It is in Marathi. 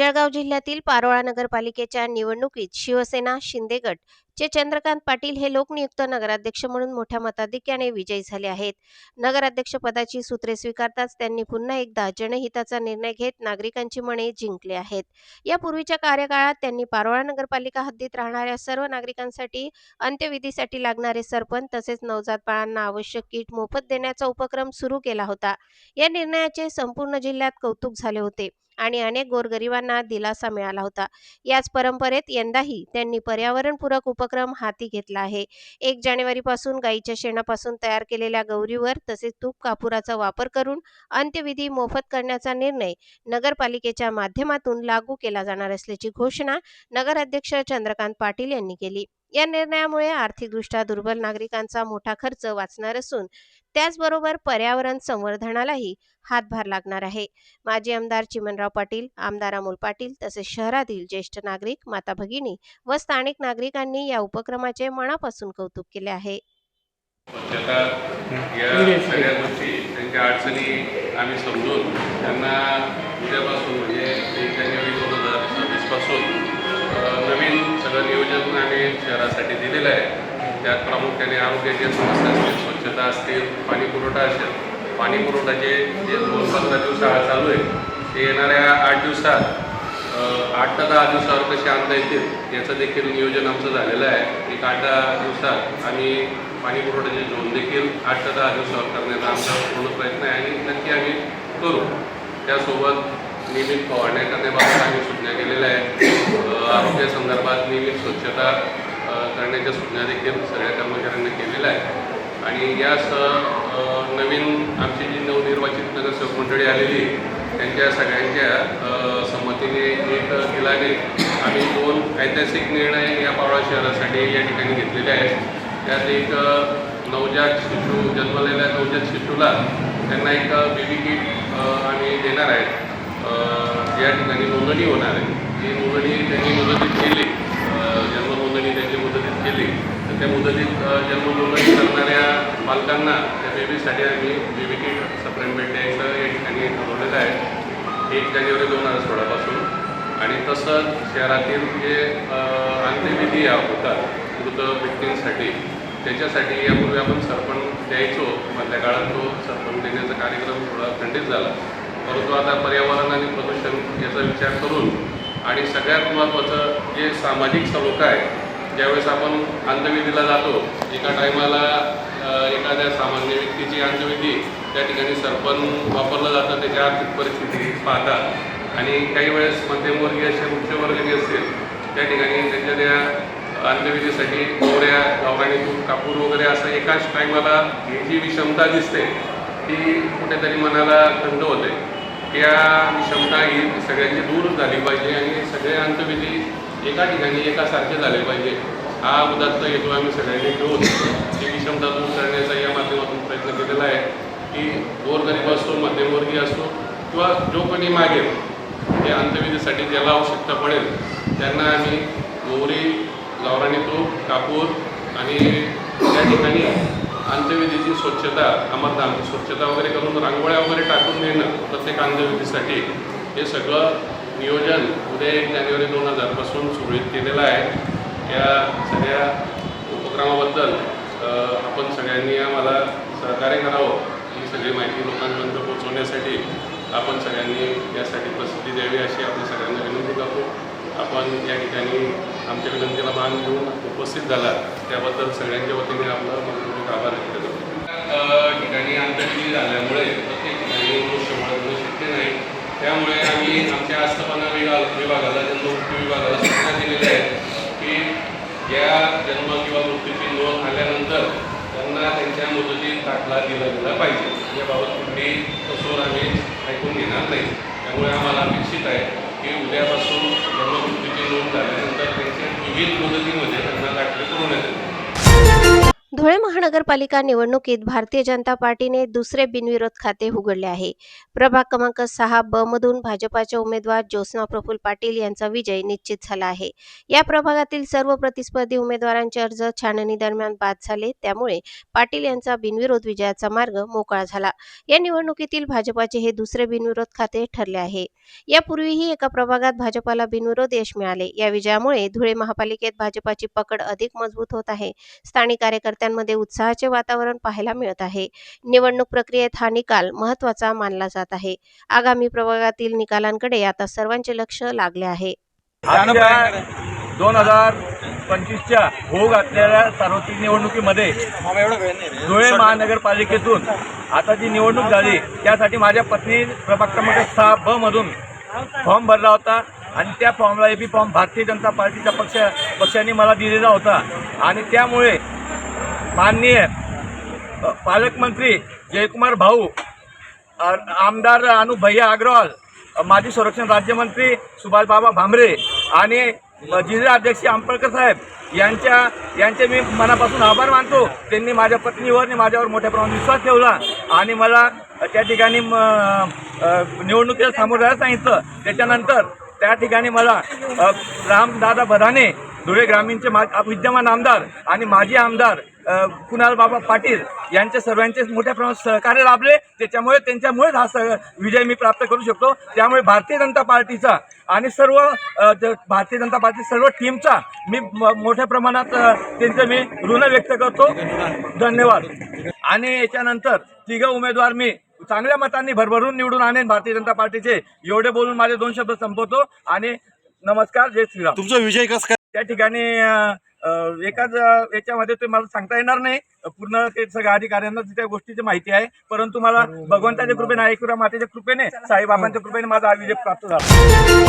जळगाव जिल्ह्यातील पारोळा नगरपालिकेच्या निवडणुकीत शिवसेना शिंदे गट चे चंद्रकांत पाटील हे लोकनियुक्त नगराध्यक्ष म्हणून मोठ्या मताधिक्याने विजयी झाले आहेत. नगराध्यक्षपदाची सूत्रे स्वीकारताच त्यांनी पुन्हा एकदा जनहिताचा निर्णय घेत नागरिकांची मने जिंकले आहेत. यापूर्वीच्या कार्यकाळात त्यांनी पारोळा नगरपालिका हद्दीत राहणाऱ्या सर्व नागरिकांसाठी अंत्यविधीसाठी लागणारे सरपंच तसेच नवजात बाळांना आवश्यक किट मोफत देण्याचा उपक्रम सुरू केला होता. या निर्णयाचे संपूर्ण जिल्ह्यात कौतुक झाले होते. आणि अनेक गोरगरिबांना दिलासा मिळाला होता. याच परंपरेत यंदाही त्यांनी पर्यावरणपूरक उपक्रम हाती घेतला आहे. एक जानेवारीपासून गाईच्या शेणापासून तयार केलेल्या गौरीवर तसेच तूप कापुराचा वापर करून अंत्यविधी मोफत करण्याचा निर्णय नगरपालिकेच्या माध्यमातून लागू केला जाणार असल्याची घोषणा नगराध्यक्ष चंद्रकांत पाटील यांनी केली. या निर्णयामुळे आर्थिकदृष्ट्या दुर्बल नागरिकांचा मोठा खर्च वाचणार असून त्याचबरोबर पर्यावरण संवर्धनालाही हातभार लागणार आहे. माजी आमदार चिमनराव पाटील आमदार अमोल पाटील तसेच शहरातील ज्येष्ठ नागरिक माता भगिनी व स्थानिक नागरिकांनी या उपक्रमाचे मनापासून कौतुक केले आहे. या सगळ्या गोष्टी त्यांच्या अडचणी आम्ही समजून त्यांना उद्यापासून म्हणजे एक जानेवारी दोन हजार सव्वीसपासून नवीन सगळं नियोजन आम्ही शहरासाठी दिलेलं आहे. त्यात प्रामुख्याने आरोग्याच्या समस्या असतील स्वच्छता असतील पाणी पुरवठा असेल पाणी पुरवठ्याचे जे दोन पंधरा दिवस हा चालू आहे ते येणाऱ्या आठ दिवसात आठ ते दहा दिवसावर कसे आणता येतील याचं देखील नियोजन आमचं झालेलं आहे. एक आठ दहा दिवसात आम्ही पाणी पुरवठ्याचे झोन देखील आठ ते दहा दिवसावर करण्याचा आमचा पूर्ण प्रयत्न आहे आणि नक्की आम्ही करू. त्यासोबत नियमित फवारण्या करण्याबाबत आम्ही सूचना केलेल्या आहेत. आरोग्य संदर्भात नियमित स्वच्छता करण्याच्या सूचना देखील सगळ्या कर्मचाऱ्यांनी केलेल्या आहेत. आणि यासह नवीन आमची जी नवनिर्वाचित नगरसेवक मंडळी आलेली त्यांच्या सगळ्यांच्या संमतीने एक दिलाने आम्ही दोन ऐतिहासिक निर्णय या पावळा शहरासाठी या ठिकाणी घेतलेले आहेत. त्यात एक नवजात शिशू जन्मलेल्या नवजात शिशूला त्यांना एक बेबी किट आम्ही देणार आहेत या ठिकाणी नोंदणी होणार आहे. ही नोंदणी त्यांनी मुदतीत केली जन्म नोंदणी त्यांची मुदतीत केली त्या मुदतीत जन्मनोंदणी जन्म करणाऱ्या पालकांना त्या बेबीसाठी आम्ही बेबी किट सप्रेम द्यायचं या ठिकाणी ठरवलेलं आहे. एक जानेवारी दोन हजार सोळापासून. आणि तसंच शहरातील जे अंत्यविधी होता होतात मृत व्यक्तींसाठी त्याच्यासाठी यापूर्वी आपण सरपण द्यायचो मधल्या काळात तो सरपण देण्याचा कार्यक्रम थोडा खंडित झाला. परंतु आता पर्यावरण आणि प्रदूषण याचा विचार करून आणि सगळ्यात महत्त्वाचं जे सामाजिक सलोखा आहे ज्यावेळेस आपण अंत्यविधीला जातो एका टायमाला एखाद्या सामान्य व्यक्तीची अंत्यविधी त्या ठिकाणी सरपण वापरलं जातं त्याची आर्थिक परिस्थिती पाहता आणि काही वेळेस मध्यमवर्गीय असे उच्चवर्गीय असतील त्या ठिकाणी त्यांच्या त्या अंत्यविधीसाठी गोऱ्या गावराणी तूप कापूर वगैरे असं एकाच टायमाला ही जी विषमता दिसते ती कुठेतरी मनाला थंड होते. त्या विषमता ही सगळ्यांची दूर झाली पाहिजे आणि सगळे अंतविधी एका ठिकाणी एकासारखे झाले पाहिजे. हा उदात्त हेतू आम्ही सगळ्यांनी घेऊन ही विषमता दूर करण्याचा या माध्यमातून प्रयत्न केलेला आहे की गोरगरीब असो मध्यमवर्गीय असो किंवा जो कोणी मागेल या अंत्यविधीसाठी ज्याला आवश्यकता पडेल त्यांना आम्ही गोवरी गावराणी तूप कापूर आणि त्या ठिकाणी अंत्यविधीची स्वच्छता अमरधामची स्वच्छता वगैरे करून रांगोळ्या वगैरे टाकून देणं प्रत्येक अंत्यविधीसाठी हे सगळं नियोजन उद्या एक जानेवारी दोन हजारपासून सुरळीत केलेलं आहे. या सगळ्या उपक्रमाबद्दल आपण सगळ्यांनी आम्हाला सहकार्य करावं ही सगळी माहिती लोकांपर्यंत पोहोचवण्यासाठी आपण सगळ्यांनी यासाठी प्रसिद्धी द्यावी अशी आपण सगळ्यांना विनंती करतो. आपण या ठिकाणी आमच्या विनंतीला मान घेऊन उपस्थित झाला त्याबद्दल सगळ्यांच्या वतीने आपलं मनपूर्वक आभार व्यक्त करतो. अ, ठिकाणी अंतर्गती झाल्यामुळे प्रत्येक ठिकाणी मनुष्य बाळगणं शक्य नाही त्यामुळे आम्ही आमच्या आस्थापना विभाग विभागाला जन्ममुक्ती विभागाला सूचना दिलेल्या आहेत की या जन्म किंवा मृत्यूची नोंद आल्यानंतर त्यांना त्यांच्या मुदतीत दाखला दिला गेला पाहिजे. याबाबत कुठलीही कसूर आम्ही ऐकून घेणार नाही. त्यामुळे आम्हाला अपेक्षित आहे की उद्यापासून जन्ममृत्यूची नोंद झाल्यानंतर त्यांच्या विविध मुदतीमध्ये त्यांना दाखले करून येतात धुळे महानगरपालिका निवडणुकीत भारतीय जनता पार्टीने दुसरे बिनविरोध खाते उघडले आहे. प्रभाग क्रमांक सहा ब मधून भाजपाचे उमेदवार ज्योत्स्ना प्रफुल पाटील यांचा विजय निश्चित झाला आहे. या प्रभागातील सर्व प्रतिस्पर्धी उमेदवारांचे अर्ज छाननी दरम्यान बाद झाले. त्यामुळे पाटील यांचा बिनविरोध विजयाचा मार्ग मोकळा झाला. या निवडणुकीतील भाजपाचे हे दुसरे बिनविरोध खाते ठरले आहे. यापूर्वीही एका प्रभागात भाजपाला बिनविरोध यश मिळाले. या विजयामुळे धुळे महापालिकेत भाजपाची पकड अधिक मजबूत होत आहे. स्थानिक कार्यकर्त्यांमध्ये उत्साहाचे वातावरण पाहायला मिळत आहे. निवडणूक प्रक्रियेत हा निकाल महत्त्वाचा मानला जात आहे. आगामी प्रभागातील निकालांकडे आता सर्वांचे लक्ष लागले आहे. दोन हजार पंचवीसच्या भोग असलेल्या सार्वत्रिक निवडणुकीमध्ये धुळे महानगरपालिकेतून आता जी निवडणूक झाली त्यासाठी माझ्या पत्नी प्रभाग क्रमांक सहा ब मधून फॉर्म भरला होता आणि त्या फॉर्मला A B form Bharatiya Janata पार्टीच्या पक्ष पक्षाने मला दिलेला होता. आणि त्यामुळे माननीय पालकमंत्री जयकुमार भाऊ आमदार अनु भैया अग्रवाल माजी संरक्षण राज्यमंत्री सुभाषबाबा भांबरे भामरे आणि अ, जिल्हाध्यक्ष आंबळकर साहेब यांच्या यांचे मी मनापासून आभार मानतो. त्यांनी माझ्या पत्नीवर आणि माझ्यावर मोठ्या प्रमाणात विश्वास ठेवला आणि मला त्या ठिकाणी निवडणुकीला सामोरं जायला सांगितलं. त्याच्यानंतर त्या ठिकाणी मला रामदादा भदाने धुळे ग्रामीणचे मा विद्यमान आमदार आणि माजी आमदार कुणाल बाबा पाटील यांचे सर्वांचे मोठ्या प्रमाणात सहकार्य लाभले. त्याच्यामुळे त्यांच्यामुळेच हा सह विजय मी प्राप्त करू शकतो. त्यामुळे भारतीय जनता पार्टीचा आणि सर्व भारतीय जनता पार्टी सर्व टीमचा मी मोठ्या प्रमाणात त्यांचं मी ऋण व्यक्त करतो. धन्यवाद. आणि याच्यानंतर तिघ उमेदवार मी चांगल्या मतांनी भरभरून निवडून आणेन भारतीय जनता पार्टीचे. एवढे बोलून माझे दोन शब्द संपवतो आणि नमस्कार. जय श्रीराम. तुमचा विजय कस काय? त्या ठिकाणी एकाच याच्यामध्ये ते मला सांगता येणार नाही. पूर्ण ते सगळ्या अधिकाऱ्यांना त्या गोष्टीची माहिती आहे. परंतु मला भगवंताच्या कृपेने ऐकुरा मातेच्या कृपेने साईबाबांच्या कृपेने माझा हा विजय प्राप्त झाला.